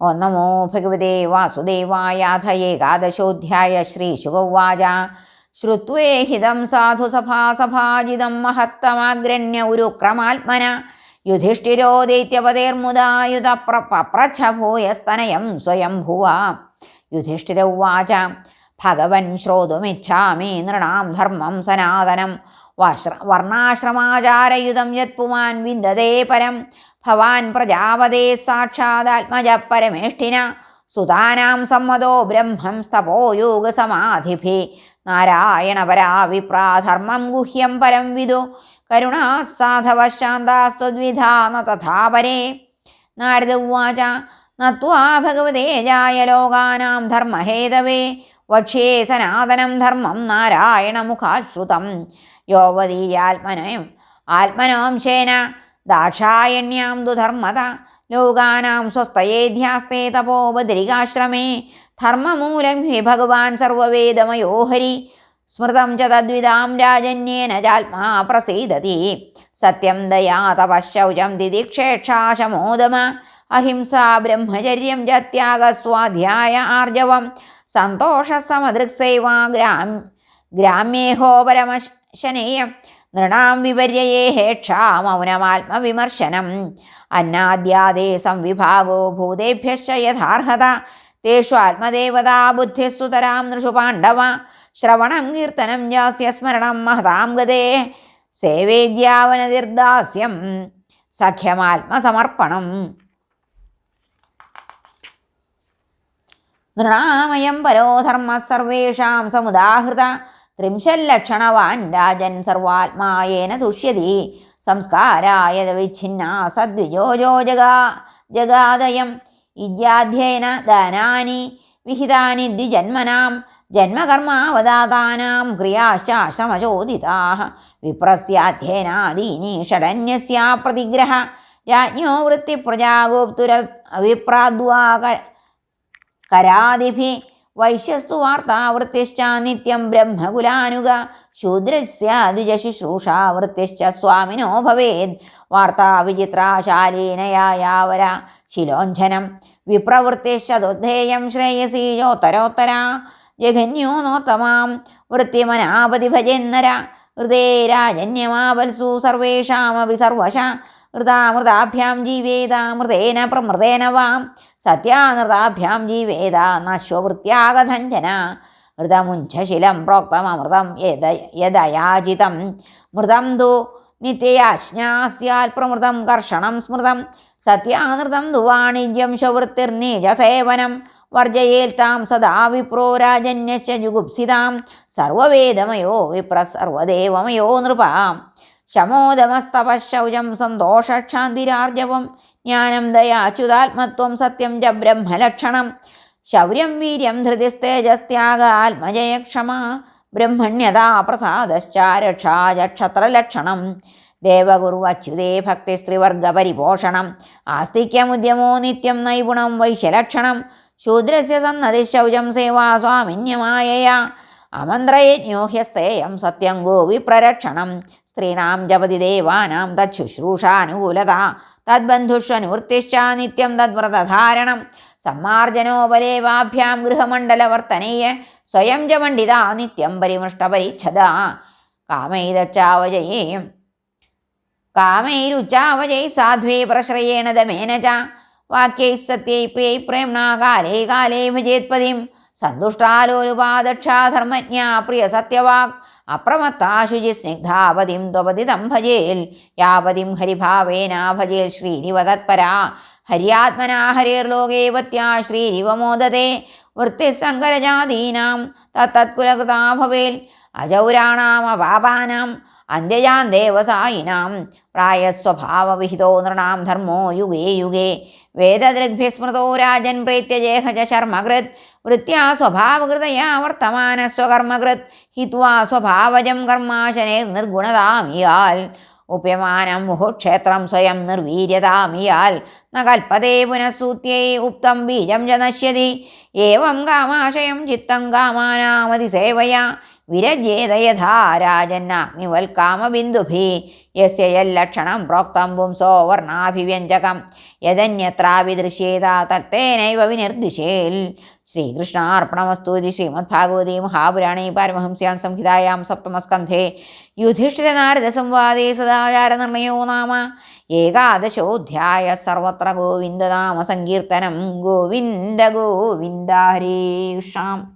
ഓ നമോ ഭഗവതേ വാസുദേവായാഥ ഏകാദശോധ്യായ ശ്രീശുഗൗവാച ശ്രുത്വേഹിതം സാധു സഭാസഭാജിതം മഹത്തമാഗ്രണ്യ ഉരുക്രമാത്മന യുധിഷ്ഠിരോ ദൈത്യപതേർമുദായുധ പപ്രച്ഛ ഭൂയസ്തനയം സ്വയം ഭുവ യുധിഷ്ഠിര ഉവാച ഭഗവൻ ശ്രോതുമിച്ഛാമി നൃണാം ധർമ്മം സനാതനം. വർണാശ്രമാചാരയുധം യത്പുമാൻ വിന്ദതേ പരം. ഭവാൻ പ്രജാപതേ സാക്ഷാദാത്മജ പരമേഷ്ഠിന സുതാനാം സമ്മതോ ബ്രഹ്മം സ്തപോ യോഗസമാധിഭി നാരായണ പരാവിപ്രാധർമ്മം ഗുഹ്യം പരം വിദു. കരുണാ സാധവ ശാന്താസ്ത്വദ്വിധാ ന തഥാ പരേ. നാരദ ഉവാച നത്വാ ഭഗവതേ ജായ ലോകാനാം ധർമ്മഹേതവേ. വക്ഷ്യേ സനാതനം ധർമ്മം നാരായണ നാരായണമുഖാശ്രുതം യോവതീയാത്മനയം ആത്മനോംശേന ദാക്ഷായണ്യാം ദുധർമ്മത ലോകാനാം സ്വസ്ഥയേധ്യാസ്തേ തപോ ബദരികാശ്രമേ. ധർമ്മമൂലം ഹി ഭഗവാൻ സർവവേദമയോ ഹരി സ്മൃതം ച തദ്വിതാം രാജന്യേന ചാത്മാ പ്രസീദതി. സത്യം ദയാ തപശൗചം ദിദിക്ഷേക്ഷാശമോദമ അഹിംസ ബ്രഹ്മചര്യം ച ത്യാഗസ്വാധ്യായ ആർജവം. സന്തോഷസമദൃക്സേവ ഗ്രാം ഗ്രാമ്യേഹോ പരമശനേയം നൃണാം വിപര്യയേ ഹേക്ഷാ മൗനമാത്മവിമർശനം അന്നാദ്യാദേ സംവിഭാഗോ ഭൂതേഭ്യശ്ച യഥാർഹത. തേഷു ആത്മദേവതാ ബുദ്ധിസ്സുതരാം നൃഷു പാണ്ഡവ. ശ്രവണം കീർത്തനം ജാസ്യ സ്മരണം മഹതാം ഗതേ. സേവേദ്യാവനതിർദാസ്യം സഖ്യമാത്മസമർപ്പണം. നൃണാമയം പരോധർമ്മ സർവേഷാം സമുദാഹൃത. ത്രിംശല്ലക്ഷണവാൻ രാജൻ സർവാത്മായേന തുഷ്യതി. സംസ്കാരായ വിച്ഛിന്ന സദ്വിജോജോ ജഗാ ജഗാദയം. ഇജ്യാധ്യേന ദാനാനി വിഹിതാനി ദ്വിജന്മനാം. ജന്മകർമാവദാതാനാം ക്രിയാശ്ചാശ്രമചോദിതാ വിപ്രസ്യാധ്യേനാദീനി ഷടന്യസ്യാ പ്രതിഗ്രഹ. രാജ്ഞോ വൃത്തിപ്രജാഗോപ്തുര അഭിപ്രാദ്വാ കരാദിഭി വൈശ്യസ്തു വാർത്താവൃത്തിശ്ച നിത്യം ബ്രഹ്മകുലാനുഗ. ശൂദ്രസ്യ ദ്വിജശുശ്രൂഷാ വൃത്തിശ്ച സ്വാമിനോ ഭവേത്. വാർത്താ വിചിത്രാശാലീനയായാവര ശിലോഞ്ജനം വിപ്രവൃത്തിശ്ചുദ്ധേയം ശ്രേയസി യോത്തരോത്തര. ജഘന്യോ നോത്തമാം വൃത്തിമനാപതി ഭജന്നര ഹൃദയരാജന്യമാവത്സു സർവേഷാമപി സർവശ. ഹൃതാമൃതാഭ്യാം ജീവേത മൃതേന പ്രമൃതേന വാം. സത്യാനൃതാഭ്യാം ജീവേത നശ്വവൃത്യാഗധഞ്ജന മൃതമുഞ്ചശിലം പ്രോക്തമൃതം യദ യദയാചിതം മൃതം തു നിത്യയാജ്ഞാസ്യാൽ പ്രമൃതം കർഷണം സ്മൃതം. സത്യാനൃതം തു വാണിജ്യം ശവൃത്തിർനീജസേവനം വർജയേൽത്താം സദാ വിപ്രോ രാജന്യശ്ച ജുഗുപ്സിതാം. സർവവേദമയോ വിപ്ര സർവദേവമയോ നൃപാം. ശമോദമസ്തപശൗചം സന്തോഷക്ഷാന്തിരാർജവം ജ്ഞാനം ദയാച്യുതാത്മത്വം സത്യം ച ബ്രഹ്മലക്ഷണം ശൗര്യം വീര്യം ധൃതിസ്തേജസ്ത്യാഗ ആത്മജയക്ഷമ ബ്രഹ്മണ്യതാ പ്രസാദശ്ചാരക്ഷാജക്ഷത്രലക്ഷണം ദേവഗുരുവച്യുതേ ഭക്തിസ്ത്രീവർഗപരിപോഷണം ആസ്തിക്യമുദ്യമോ നിത്യം നൈപുണം വൈശ്യലക്ഷണം ശൂദ്രസ്യ സന്നതിശൗചം സേവാ സ്വാമിന്യമായയാ അമന്ത്രയജ്ഞോഹ്യസ്തേയം സത്യം ഗോവിപ്രരക്ഷണം സ്ത്രീണാം ജപതി ദേവാനാം തച്ഛുശ്രൂഷാനുകൂലത. തദ്ബന്ധുഷ്വനുവൃത്തിശ്ച നിത്യം തദ്വ്രതധാരണം. സമ്മാർജനോപലേവാഭ്യാം ഗൃഹമണ്ഡലവർത്തനേയ സ്വയം ച പണ്ഡിത നിത്യം പരിമൃഷ്ടപരിച്ഛത കാമൈതച്ചാവജയേ കാമൈരുച്ചാവജൈ സാധ്വേ പ്രശ്രയേണ ദമേന ച വാക്യൈ സത്യൈ പ്രിയൈ പ്രേംണ കാലേ കാലേ ഭജേത്പതിം സന്തുഷ്ടാലോലുപാദക്ഷാധർമ്മജ്ഞ പ്രിയ സത്യവാക്. അപ്രമത്താശുചി സ്നിഗ്ധാവതിം ത്വപതിതം ഭജേൽ. യാവതിം ഹരിഭാവേന ഭജേൽ ശ്രീരിവ തത്പരാ ഹര്യാത്മനാ ഹരിർലോകേവത്യാ ശ്രീനിവമോദതേ. വൃത്തിസങ്കരജാതീനാം തത്തത്കുലകൃതാ ഭവേൽ. അജൗരാണാമപാപാനാം അന്ത്യജാൻ ദേവസായിനാം. പ്രായസ്വഭാവവിഹിതോ നൃണാം ധർമ്മോ യുഗേ യുഗേ. വേദദൃഗ്ഭിസ്മൃതോ രാജൻ പ്രേത്യജേഹ ച ശർമ്മകൃത്. വൃത്യാ സ്വഭാവകൃതയാ വർത്തമാന സ്വകർമ്മകൃത്. ഹിത്വാ സ്വഭാവജം കർമാശനെ നിർഗുണതാമിയാൽ. ഉപ്യമാനം മുഹുക്ഷേത്രം സ്വയം നിർവീര്യതാമിയാൽ. ന കൽപ്പതേ പുനഃസൂത്യൈ ഉപ്തം ബീജം ച നശ്യതി. ഏവം കാമാശയം ചിത്തം കാമാനാമതി സേവയാ. വിരജേത യഥാ രാജന്നാഗ്നിവൽക്കാമബിന്ദുഭി യസ്യ യല്ലക്ഷണം പ്രോക്തം പുംസോ വർണാഭിവ്യഞ്ജകം യദന്യത്രാപി ദൃശ്യേത തത്തേനൈവ വിനിർദിശേൽ ശ്രീകൃഷ്ണാർപ്പണമസ്തു ഇതി മഹാപുരാണേ പാരമഹംസ്യാം സംഹിതായാം സപ്തമസ്കന്ധേ. യുധിഷ്ഠിരനാരദസംവാദേ സദാചാരനിർണയോ നാമ. ഏകാദശോധ്യായ സർവത്ര ഗോവിന്ദനാമ സങ്കീർത്തനം ഗോവിന്ദ ഗോവിന്ദ ഹരീഷാം